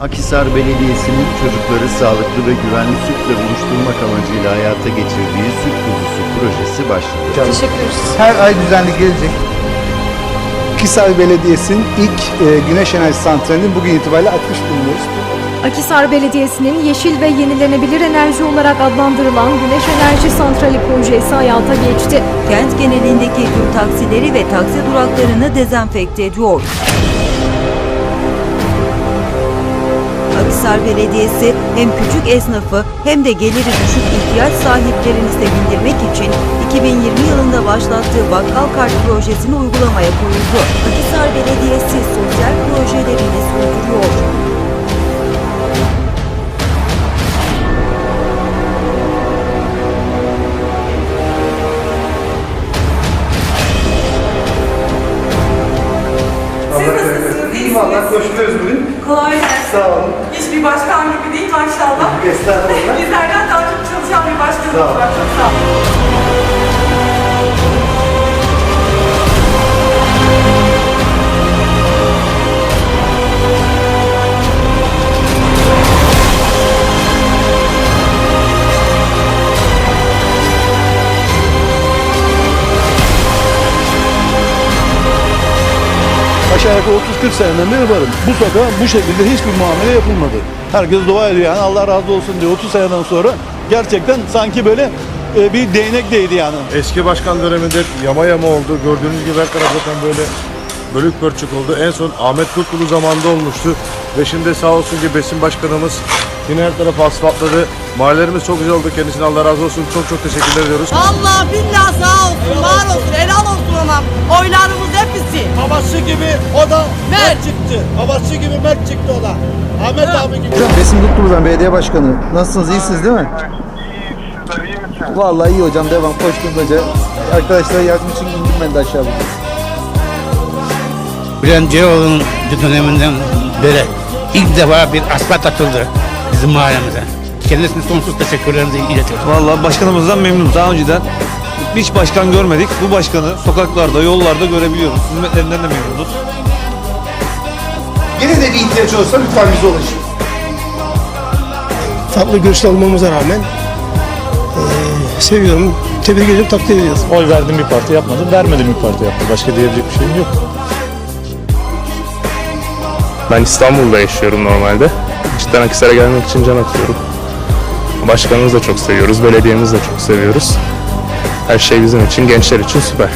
Akhisar Belediyesi'nin çocukları sağlıklı ve güvenli sütle buluşturmak amacıyla hayata geçirdiği süt kuzusu projesi başladı. Teşekkür ederiz. Her ay düzenli gelecek. Kisar Belediyesi'nin ilk e, güneş enerji santralini bugün itibariyle açmış bulunuyoruz. Akisar Belediyesi'nin yeşil ve yenilenebilir enerji olarak adlandırılan Güneş Enerji Santrali projesi hayata geçti. Kent genelindeki tüm taksileri ve taksi duraklarını dezenfekte ediyor. Akhisar Belediyesi hem küçük esnafı hem de geliri düşük ihtiyaç sahiplerini sevindirmek için 2020 yılında başlattığı bakkal kart projesini uygulamaya koyuldu. Akhisar Belediyesi Valla koşturuyoruz bugün. Kolay gelsin. Sağ olun. Hiçbir başkan gibi değil maşallah. Estağfurullah. Bizlerden daha çok çalışan bir başkanımız var. Çok sağ olun. Aşağı yukarı 30-40 seneden beri varım. Bu sokağa bu şekilde hiçbir muamele yapılmadı. Herkes dua ediyor yani Allah razı olsun diyor. 30 seneden sonra gerçekten sanki böyle e, bir değnek değdi yani. Eski başkan döneminde yama yama oldu. Gördüğünüz gibi her taraf zaten böyle bölük pörçük oldu. En son Ahmet Kurtulu zamanında olmuştu. Ve şimdi sağ olsun ki Besim Başkanımız yine her tarafı asfaltladı. Mahallelerimiz çok güzel oldu. Kendisine Allah razı olsun. Çok çok teşekkürler ediyoruz. Allah billah sağ olsun, var olsun, helal olsun ona. Oylarımız hepsi. Babası gibi o da Mert çıktı. Babası gibi Mert çıktı o da. Ahmet abi gibi. Hocam Besim Kutlu ben belediye başkanı. Nasılsınız? İyisiniz değil mi? Vallahi iyi hocam devam koştum hoca. Arkadaşlara yardım için indim ben de aşağı bugün. Bülent Ceyhoğlu'nun döneminden beri ilk defa bir asfalt atıldı bizim mahallemize. Kendisine sonsuz teşekkürlerimizi iletiyoruz. Vallahi başkanımızdan memnunuz. Daha önceden hiç başkan görmedik. Bu başkanı sokaklarda, yollarda görebiliyoruz. Hizmetlerinden de memnunuz. Yine de bir ihtiyaç olsa lütfen bize ulaşın. Farklı görüşte olmamıza rağmen eee, seviyorum, tebrik ediyorum, takdir ediyoruz. Oy verdim bir parti yapmadı. Vermedim bir parti yaptı. Başka diyebilecek bir şeyim yok. Ben İstanbul'da yaşıyorum normalde. Cidden Akhisar'a gelmek için can atıyorum. Başkanımızı da çok seviyoruz, belediyemizi de çok seviyoruz. Her şey bizim için, gençler için süper.